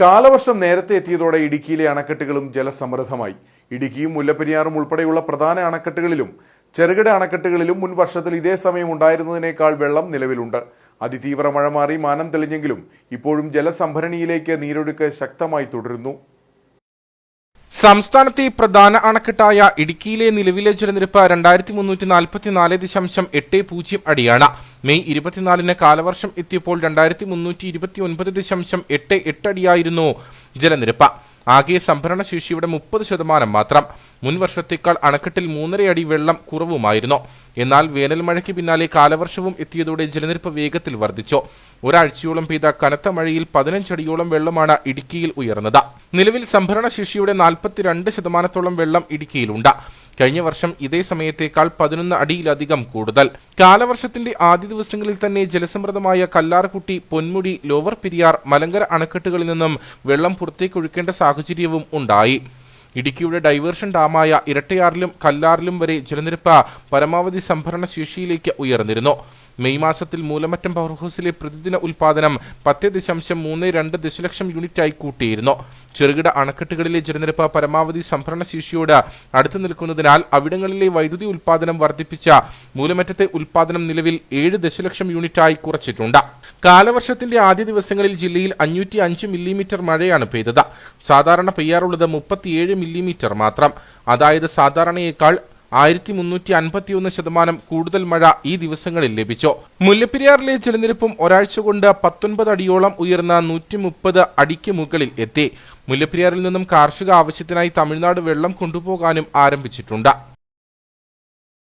കാലവർഷം നേരത്തെ എത്തിയതോടെ ഇടുക്കിയിലെ അണക്കെട്ടുകളും ജലസമൃദ്ധമായി. ഇടുക്കിയും മുല്ലപ്പെരിയാറും ഉൾപ്പെടെയുള്ള പ്രധാന അണക്കെട്ടുകളിലും ചെറുകിട അണക്കെട്ടുകളിലും മുൻ വർഷത്തിൽ ഇതേ സമയം ഉണ്ടായിരുന്നതിനേക്കാൾ വെള്ളം നിലവിലുണ്ട്. അതിതീവ്ര മഴ മാറി മാനം തെളിഞ്ഞെങ്കിലും ഇപ്പോഴും ജലസംഭരണിയിലേക്ക് നീരൊഴുക്ക് ശക്തമായി തുടരുന്നു. സംസ്ഥാനത്തെ പ്രധാന അണക്കെട്ടായ ഇടുക്കിയിലെ നിലവിലെ ജലനിരപ്പ് രണ്ടായിരത്തി മുന്നൂറ്റി നാൽപ്പത്തിനാല് ദശാംശം എട്ട് പൂജ്യം അടിയാണ്. മെയ് ഇരുപത്തിനാലിന് കാലവർഷം എത്തിയപ്പോൾ രണ്ടായിരത്തി മുന്നൂറ്റി ഇരുപത്തി ഒൻപത് ദശാംശം എട്ട് എട്ടടിയായിരുന്നു ജലനിരപ്പ്. ആകെ സംഭരണ ശേഷിയുടെ മുപ്പത് ശതമാനം മാത്രം. മുൻ വർഷത്തേക്കാൾ അണക്കെട്ടിൽ മൂന്നരയടി വെള്ളം കുറവുമായിരുന്നു. എന്നാൽ വേനൽ മഴയ്ക്ക് പിന്നാലെ കാലവർഷവും എത്തിയതോടെ ജലനിരപ്പ് വേഗത്തിൽ വർദ്ധിച്ചു. ഒരാഴ്ചയോളം പെയ്ത കനത്ത മഴയിൽ പതിനഞ്ചടിയോളം വെള്ളമാണ് ഇടുക്കിയിൽ ഉയർന്നത്. നിലവിൽ സംഭരണ ശേഷിയുടെ നാൽപ്പത്തിരണ്ട് ശതമാനത്തോളം വെള്ളം ഇടുക്കിയിലുണ്ട്. കഴിഞ്ഞ വർഷം ഇതേ സമയത്തേക്കാൾ പതിനൊന്ന് അടിയിലധികം കൂടുതൽ. കാലവർഷത്തിന്റെ ആദ്യ ദിവസങ്ങളിൽ തന്നെ ജലസമൃദ്ധമായ കല്ലാർകുട്ടി പൊന്മുടി ലോവർ പെരിയാർ മലങ്കര അണക്കെട്ടുകളിൽ നിന്നും വെള്ളം പുറത്തേക്കൊഴുക്കേണ്ട സാഹചര്യവും ഉണ്ടായി. ഇടുക്കിയുടെ ഡൈവേർഷൻ ഡാമായ ഇരട്ടയാറിലും കല്ലാറിലും വരെ ജലനിരപ്പ് പരമാവധി സംഭരണ ശേഷിയിലേക്ക് ഉയർന്നിരുന്നു. മെയ് മാസത്തിൽ മൂലമറ്റം പവർ ഹൗസിലെ പ്രതിദിന ഉൽപാദനം പത്ത് ദശാംശം മൂന്ന് രണ്ട് ദശലക്ഷം യൂണിറ്റായി കൂട്ടിയിരുന്നു. ചെറുകിട അണക്കെട്ടുകളിലെ ജലനിരപ്പ് പരമാവധി സംഭരണ ശേഷിയോട് അടുത്തു നിൽക്കുന്നതിനാൽ അവിടങ്ങളിലെ വൈദ്യുതി ഉൽപാദനം വർദ്ധിപ്പിച്ച മൂലമറ്റത്തെ ഉൽപാദനം നിലവിൽ ഏഴ് ദശലക്ഷം യൂണിറ്റായി കുറച്ചിട്ടുണ്ട്. കാലവർഷത്തിന്റെ ആദ്യ ദിവസങ്ങളിൽ ജില്ലയിൽ അഞ്ഞൂറ്റി അഞ്ച് മില്ലിമീറ്റർ മഴയാണ് പെയ്തത്. സാധാരണ പെയ്യാറുള്ളത് മുപ്പത്തിയേഴ് മില്ലിമീറ്റർ മാത്രം. അതായത് സാധാരണയേക്കാൾ ആയിരത്തി മുന്നൂറ്റി അൻപത്തിയൊന്ന് ശതമാനം കൂടുതൽ മഴ ഈ ദിവസങ്ങളിൽ ലഭിച്ചു. മുല്ലപ്പെരിയാറിലെ ജലനിരപ്പും ഒരാഴ്ച കൊണ്ട് പത്തൊൻപത് അടിയോളം ഉയർന്ന നൂറ്റി മുപ്പത് അടിക്ക് മുകളിൽ എത്തി. മുല്ലപ്പെരിയാറിൽ നിന്നും കാർഷിക ആവശ്യത്തിനായി തമിഴ്നാട് വെള്ളം കൊണ്ടുപോകാനും ആരംഭിച്ചിട്ടുണ്ട്.